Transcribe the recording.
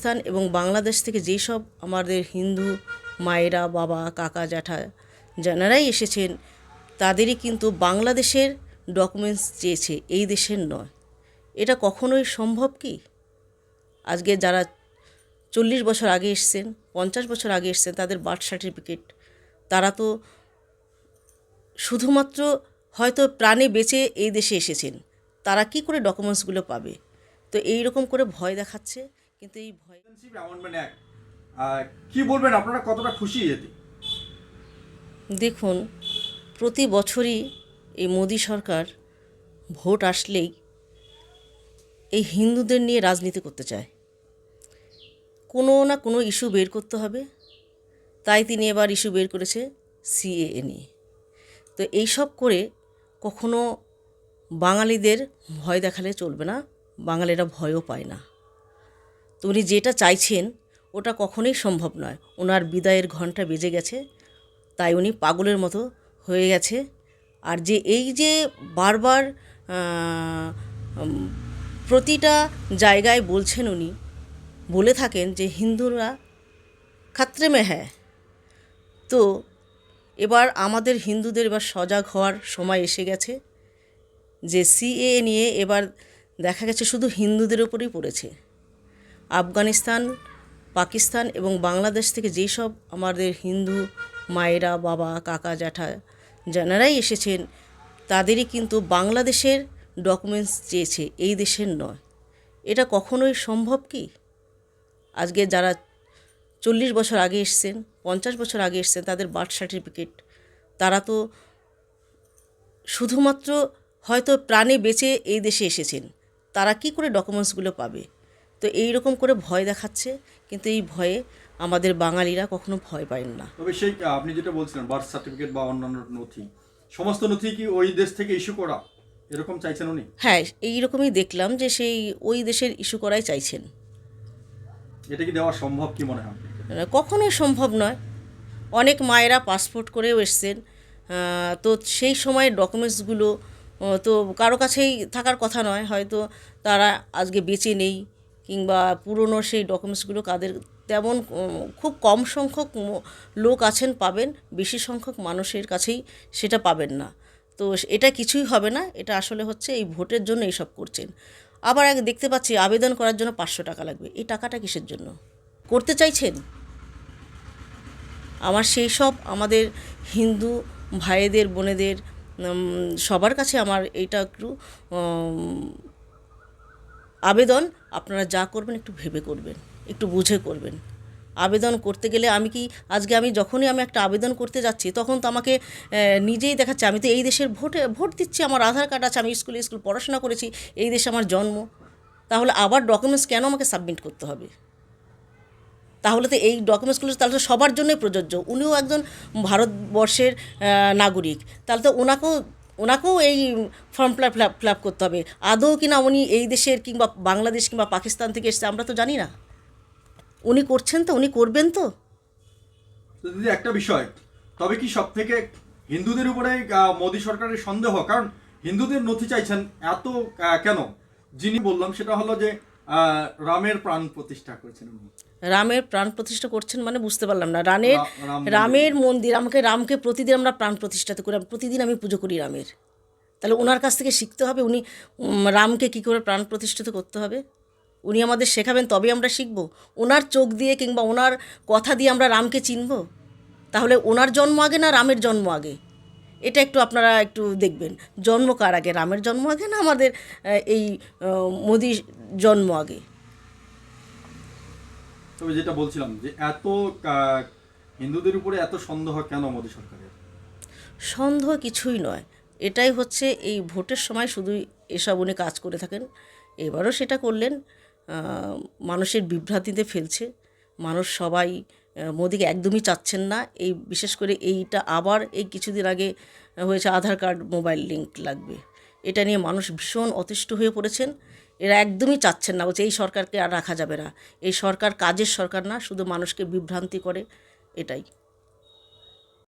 আফগানিস্তান এবং বাংলাদেশ থেকে যেসব আমাদের হিন্দু মায়েরা, বাবা, কাকা, জ্যাঠা যারাই এসেছেন, তাদেরই কিন্তু বাংলাদেশের ডকুমেন্টস চেয়েছে, এই দেশের নয়। এটা কখনোই সম্ভব কি? আজকে যারা চল্লিশ বছর আগে এসছেন, পঞ্চাশ বছর আগে এসছেন, তাদের বার্থ সার্টিফিকেট তারা তো শুধুমাত্র হয়তো প্রাণে বেঁচে এই দেশে এসেছেন, তারা কি করে ডকুমেন্টসগুলো পাবে? তো এই রকম করে ভয় দেখাচ্ছে। কিন্তু এই ভয় অ্যাক্ট কি বলবেন আপনারা কতটা খুশি এতে দেখুন প্রতি বছরই এই মোদি সরকার ভোট আসলেই এই হিন্দুদের নিয়ে রাজনীতি করতে চায়। কোনো না কোনো ইস্যু বের করতে হবে। তাই তিনি এবার ইস্যু বের করেছে সিএএ নিয়ে। তো এইসব করে কখনো বাঙালিদের ভয় দেখালে চলবে না বাঙালিরা ভয়ও পায় না। তো উনি যেটা চাইছেন, ওটা কখনোই সম্ভব নয়। ওনার বিদায়ের ঘণ্টা বেজে গেছে, তাই উনি পাগলের মতো হয়ে গেছে। আর যে এই যে বারবার প্রতিটা জায়গায় বলছেন উনি, বলে থাকেন যে হিন্দুরা খাত্রে মে হ্যায়। তো এবার আমাদের হিন্দুদের এবার সজাগ হওয়ার সময় এসে গেছে যে সিএ নিয়ে এবার দেখা গেছে শুধু হিন্দুদের উপরেই পড়েছে। আফগানিস্তান, পাকিস্তান এবং বাংলাদেশ থেকে যেসব আমাদের হিন্দু মায়েরা, বাবা, কাকা, জ্যাঠা যারাই এসেছেন, তাদেরই কিন্তু বাংলাদেশের ডকুমেন্টস চেয়েছে, এই দেশের নয়। এটা কখনোই সম্ভব কি? আজকে যারা চল্লিশ বছর আগে এসছেন, পঞ্চাশ বছর আগে এসছেন, তাদের বার্থ সার্টিফিকেট তারা তো শুধুমাত্র হয়তো প্রাণে বেঁচে এই দেশে এসেছেন, তারা কি করে ডকুমেন্টসগুলো পাবে? তো এই রকম করে ভয় দেখাচ্ছে কিন্তু এই ভয়ে আমাদের বাঙালিরা কখনো ভয় পায় না। তবে সেই আপনি যেটা বলছিলেন বার্থ সার্টিফিকেট বা অন্যান্য নথি সমস্ত নথি কি ওই দেশ থেকে ইস্যু করা? এরকম চাইছেন উনি? হ্যাঁ এই রকমই দেখলাম যে সেই ওই দেশের ইস্যু করাই চাইছেন। এটা কি দেওয়া সম্ভব কি মনে হয় কখনোই সম্ভব নয়। অনেক মায়েরা পাসপোর্ট করেও এসছেন। তো সেই সময়ের ডকুমেন্টসগুলো তো কারও কাছেই থাকার কথা নয়। হয়তো তারা আজকে বেঁচে নেই। কিংবা পুরনো সেই ডকুমেন্টসগুলো কাদের তেমন খুব কম সংখ্যক লোক আছেন, পাবেন। বেশি সংখ্যক মানুষের কাছেই সেটা পাবেন না। তো এটা কিছুই হবে না। এটা আসলে হচ্ছে এই ভোটের জন্য এইসব করছেন। আবার এক দেখতে পাচ্ছি, আবেদন করার জন্য পাঁচশো টাকা লাগবে। এই টাকাটা কিসের জন্য? করতে চাইছেন? আমার সেই সব আমাদের হিন্দু ভাইদের, বোনেদের সবার কাছে আমার এইটা একটু আবেদন। আপনারা যা করবেন একটু ভেবে করবেন, একটু বুঝে করবেন। আবেদন করতে গেলে আমি কি, আজকে আমি যখনই আমি একটা আবেদন করতে যাচ্ছি, তখন তো আমাকে নিজেই দেখাচ্ছে, আমি তো এই দেশের ভোটে, ভোট দিচ্ছি, আমার আধার কার্ড আছে, আমি স্কুলে, স্কুল পড়াশোনা করেছি, এই দেশে আমার জন্ম। তাহলে আবার ডকুমেন্টস কেন আমাকে সাবমিট করতে হবে? তাহলে তো এই ডকুমেন্টসগুলো তাহলে তো সবার জন্যই প্রযোজ্য। উনিও একজন ভারতবর্ষের নাগরিক। তাহলে তো ওনাকেও ওনাকেও এই form fill up fill up করতে হবে। আদৌ কিনা উনি এই দেশের কিংবা বাংলাদেশ কিংবা পাকিস্তান থেকে এসছে, আমরা তো জানি না। উনি করছেন তো, উনি করবেন তো? দিদি, একটা বিষয়। তবে কি সব থেকে হিন্দুদের উপরে মোদী সরকারের সন্দেহ? কারণ হিন্দুদের নথি চাইছেন এত কেন? যিনি বললাম, সেটা হলো যে রামের প্রাণ প্রতিষ্ঠা করেছেন উনি। রামের প্রাণ প্রতিষ্ঠা করছেন মানে বুঝতে পারলাম না। রানের। রামের মন্দির আমাকে রামকে প্রতিদিন আমরা প্রাণ প্রতিষ্ঠা করি প্রতিদিন আমি পুজো করি রামের। তাহলে ওনার কাছ থেকে শিখতে হবে উনি রামকে কী করে প্রাণ প্রতিষ্ঠিত করতে হবে? উনি আমাদের শেখাবেন তবে আমরা শিখব। ওনার চোখ দিয়ে কিংবা ওনার কথা দিয়ে আমরা রামকে চিনব? তাহলে ওনার জন্ম আগে না রামের জন্ম আগে? এটা একটু আপনারা একটু দেখবেন জন্ম কার আগে? রামের জন্ম আগে না আমাদের এই মোদির জন্ম আগে? তবে যেটা বলছিলাম যে এত হিন্দুদের উপরে এত সন্দেহ কেন মোদী সরকারের? সন্দেহ কিছুই নয়। এটাই হচ্ছে এই ভোটের সময় শুধুই এসব উনি কাজ করে থাকেন, এবারও সেটা করলেন মানুষের বিভ্রান্তিতে ফেলছে, মানুষ সবাই মোদিকে একদমই চাচ্ছেন না। এই, বিশেষ করে এইটা আবার এই কিছুদিন আগে হয়েছে আধার কার্ড মোবাইল লিঙ্ক লাগবে। এটা নিয়ে মানুষ ভীষণ অতিষ্ঠ হয়ে পড়েছেন। এরা একদমই চাচ্ছেন না বলছে এই সরকারকে আর রাখা যাবে না। এই সরকার কাজের সরকার না, শুধু মানুষকে বিভ্রান্তি করে, এটাই।